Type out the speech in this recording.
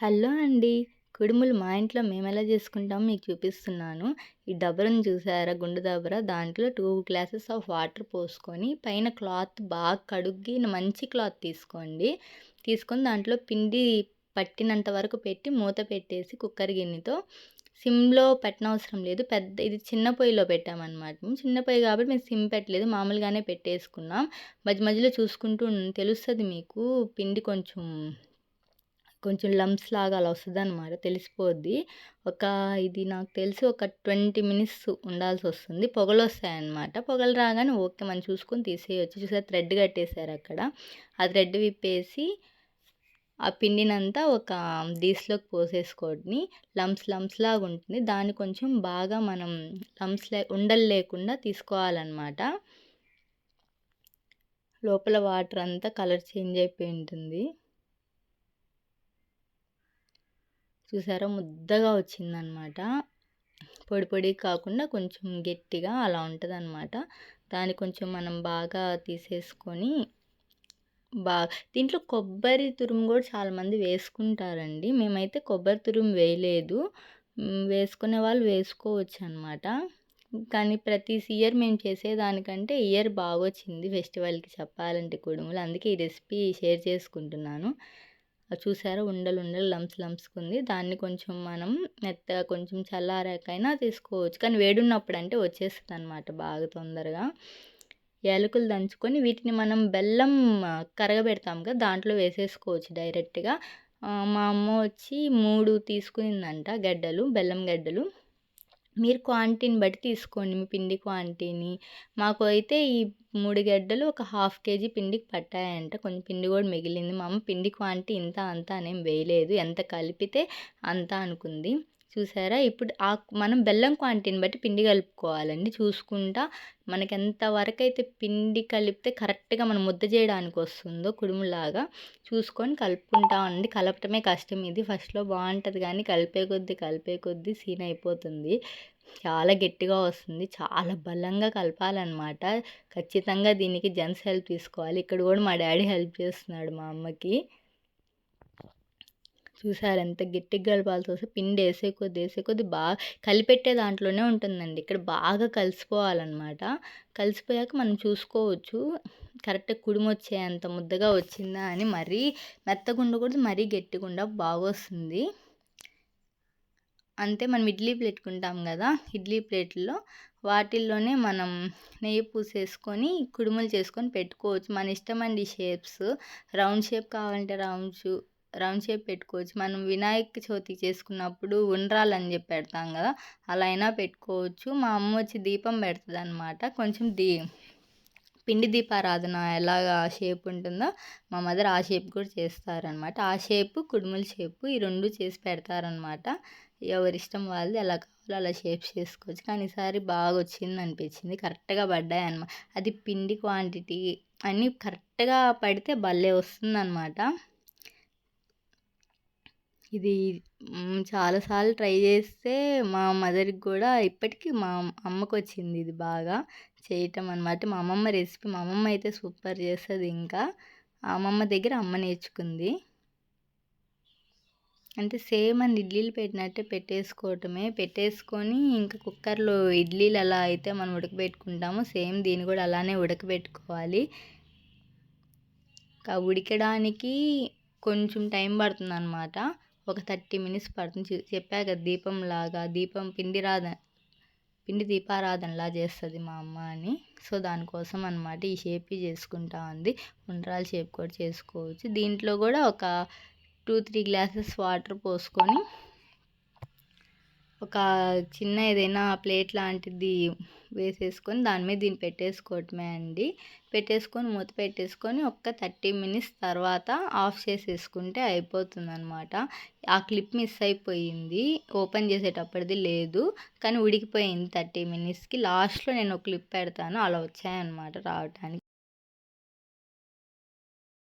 Hello అండి. కుడుములు మా ఇంట్లో మేము ఎలా చేసుకుంటామో మీకు చూపిస్తున్నాను. ఈ డబరను చూసారా? గుండు దబర దాంట్లో టూ గ్లాసెస్ ఆఫ్ వాటర్ పోసుకొని పైన క్లాత్ బాగా కడుగ్గి మంచి క్లాత్ తీసుకోండి. తీసుకొని దాంట్లో పిండి పట్టినంత వరకు పెట్టి మూత పెట్టేసి కుక్కర్ గిన్నెతో సిమ్లో పెట్టనవసరం లేదు. పెద్ద ఇది చిన్న పొయ్యిలో పెట్టామన్నమాట. చిన్న పొయ్యి కాబట్టి మేము సిమ్ పెట్టలేదు. మామూలుగానే పెట్టేసుకున్నాం. మధ్య మధ్యలో చూసుకుంటూ తెలుస్తుంది మీకు పిండి కొంచెం కొంచెం లంప్స్ లాగా అలా వస్తుంది అనమాట తెలిసిపోద్ది. ఒక ఇది నాకు తెలిసి ఒక ట్వంటీ మినిట్స్ ఉండాల్సి వస్తుంది పొగలు వస్తాయన్నమాట పొగలు రాగానే ఓకే మనం చూసుకొని తీసేయచ్చు. చూసారు? థ్రెడ్ కట్టేశారు అక్కడ. ఆ థ్రెడ్ విప్పేసి ఆ పిండినంతా ఒక డీస్లోకి పోసేసుకొని లంప్స్ లంప్స్ లాగా ఉంటుంది. దాన్ని కొంచెం బాగా మనం లమ్స్ లే ఉండలు లేకుండా తీసుకోవాలన్నమాట. లోపల వాటర్ అంతా కలర్ చేంజ్ అయిపోయి ఉంటుంది. చూసారా? ముద్దగా వచ్చిందనమాట. పొడి పొడి కాకుండా కొంచెం గట్టిగా అలా ఉంటుంది అనమాట దాన్ని కొంచెం మనం బాగా తీసేసుకొని బాగా దీంట్లో కొబ్బరి తురుము కూడా చాలామంది వేసుకుంటారండి. మేమైతే కొబ్బరి తురుము వేయలేదు. వేసుకునే వాళ్ళు వేసుకోవచ్చు అనమాట కానీ ప్రతి ఇయర్ మేము చేసేదానికంటే ఇయర్ బాగా వచ్చింది ఫెస్టివల్కి చెప్పాలంటే కుడుములు. అందుకే ఈ రెసిపీ షేర్ చేసుకుంటున్నాను. చూసారా? ఉండలు ఉండలు లంప్స్ లంప్స్కి ఉంది దాన్ని కొంచెం మనం మెత్తగా కొంచెం చల్లారాకైనా తీసుకోవచ్చు. కానీ వేడున్నప్పుడు అంటే వచ్చేస్తుంది అనమాట బాగా తొందరగా. యాలకులు దంచుకొని వీటిని మనం బెల్లం కరగబెడతాం కదా దాంట్లో వేసేసుకోవచ్చు డైరెక్ట్గా. మా అమ్మ వచ్చి మూడు తీసుకునిందంట గడ్డలు బెల్లం గడ్డలు. మీరు క్వాంటిటీని బట్టి తీసుకోండి. మీ పిండి క్వాంటిటీని. మాకు అయితే ఈ మూడు గడ్డలు ఒక హాఫ్ కేజీ పిండికి పట్టాయంట. కొంచెం పిండి కూడా మిగిలింది. మా అమ్మ పిండి క్వాంటిటీ ఇంత అంత అనేం వేయలేదు. ఎంత కలిపితే అంత అనుకుంది. చూసారా? ఇప్పుడు ఆ మనం బెల్లం క్వాంటిటీని బట్టి పిండి కలుపుకోవాలండి. చూసుకుంటా మనకి ఎంత వరకు అయితే పిండి కలిపితే కరెక్ట్గా మనం ముద్ద చేయడానికి వస్తుందో కుడుములాగా చూసుకొని కలుపుకుంటా ఉండి కలపటమే కష్టం. ఇది ఫస్ట్లో బాగుంటుంది కానీ కలిపే కొద్దీ కలిపే కొద్దీ సీన్ అయిపోతుంది. చాలా గట్టిగా వస్తుంది. చాలా బలంగా కలపాలన్నమాట. ఖచ్చితంగా దీనికి జెంట్స్ హెల్ప్ తీసుకోవాలి. ఇక్కడ కూడా మా డాడీ హెల్ప్ చేస్తున్నాడు మా అమ్మకి. చూసారు ఎంత గట్టిగా కలపాల్సి వస్తే పిండి వేసే కొద్ది వేసే కొద్ది బాగా కలిపెట్టే దాంట్లోనే ఉంటుందండి. ఇక్కడ బాగా కలిసిపోవాలన్నమాట. కలిసిపోయాక మనం చూసుకోవచ్చు. కరెక్ట్గా కుడిమొచ్చేంత ముద్దగా వచ్చిందా అని మరీ మెత్తగా ఉండకూడదు మరీ గట్టిగా బాగా వస్తుంది. అంతే మనం ఇడ్లీ పెట్టుకుంటాం కదా ఇడ్లీ ప్లేట్లో వాటిల్లోనే మనం నెయ్యి పూసేసుకొని కుడుములు చేసుకొని పెట్టుకోవచ్చు. మన ఇష్టం అండి షేప్స్. రౌండ్ షేప్ కావాలంటే రౌండ్ రౌండ్ షేప్ పెట్టుకోవచ్చు. మనం వినాయక చవితి చేసుకున్నప్పుడు ఉండ్రాలని చెప్పి పెడతాం కదా అలా అయినా పెట్టుకోవచ్చు. మా అమ్మ వచ్చి దీపం పెడుతుంది అనమాట కొంచెం దీ పిండి దీపారాధన ఎలాగా షేప్ ఉంటుందో మా మదర్ ఆ షేప్ కూడా చేస్తారనమాట ఆ షేప్ కుడుముల షేపు ఈ రెండు చేసి పెడతారనమాట ఎవరిష్టం వాళ్ళది ఎలా కావాలో అలా షేప్ చేసుకోవచ్చు. కానీ ఈసారి బాగా వచ్చింది అనిపించింది. కరెక్ట్గా పడ్డాయి అనమాట అది పిండి క్వాంటిటీ అన్నీ కరెక్ట్గా పడితే భలే వస్తుందన్నమాట. ఇది చాలాసార్లు ట్రై చేస్తే మా మదర్కి కూడా ఇప్పటికీ మా అమ్మకు వచ్చింది ఇది బాగా చేయటం అనమాట మా అమ్మమ్మ రెసిపీ మా అమ్మమ్మ అయితే సూపర్ చేస్తుంది ఇంకా. అమ్మమ్మ దగ్గర అమ్మ నేర్చుకుంది. అంటే సేమ్ అని ఇడ్లీలు పెట్టినట్టే పెట్టేసుకోవటమే. పెట్టేసుకొని ఇంకా కుక్కర్లో ఇడ్లీలు ఎలా అయితే మనం ఉడకబెట్టుకుంటామో. సేమ్ దీన్ని కూడా అలానే ఉడకబెట్టుకోవాలి. ఇంకా ఉడకడానికి కొంచెం టైం పడుతుంది అనమాట ఒక థర్టీ మినిట్స్ పడుతుంది. చెప్పాక దీపం లాగా దీపం పిండి రాద పిండి దీపారాధనలా చేస్తుంది మా అమ్మ అని. సో దానికోసం అనమాట ఈ షేప్ చేసుకుంటా ఉంది. ఉండ్రాల షేప్ కూడా చేసుకోవచ్చు. దీంట్లో కూడా ఒక టూ త్రీ గ్లాసెస్ వాటర్ పోసుకొని ఒక చిన్న ఏదైనా ప్లేట్ లాంటిది వేసేసుకొని దాని మీద దీన్ని పెట్టేసుకోవటమే అండి. పెట్టేసుకొని మూత పెట్టేసుకొని ఒక్క థర్టీ మినిట్స్ తర్వాత ఆఫ్ చేసేసుకుంటే అయిపోతుంది అనమాట ఆ క్లిప్ మిస్ అయిపోయింది. ఓపెన్ చేసేటప్పటిది లేదు. కానీ ఉడికిపోయింది థర్టీ మినిట్స్కి. లాస్ట్లో నేను ఒక క్లిప్ పెడతాను. అలా వచ్చాయన్నమాట రావటానికి.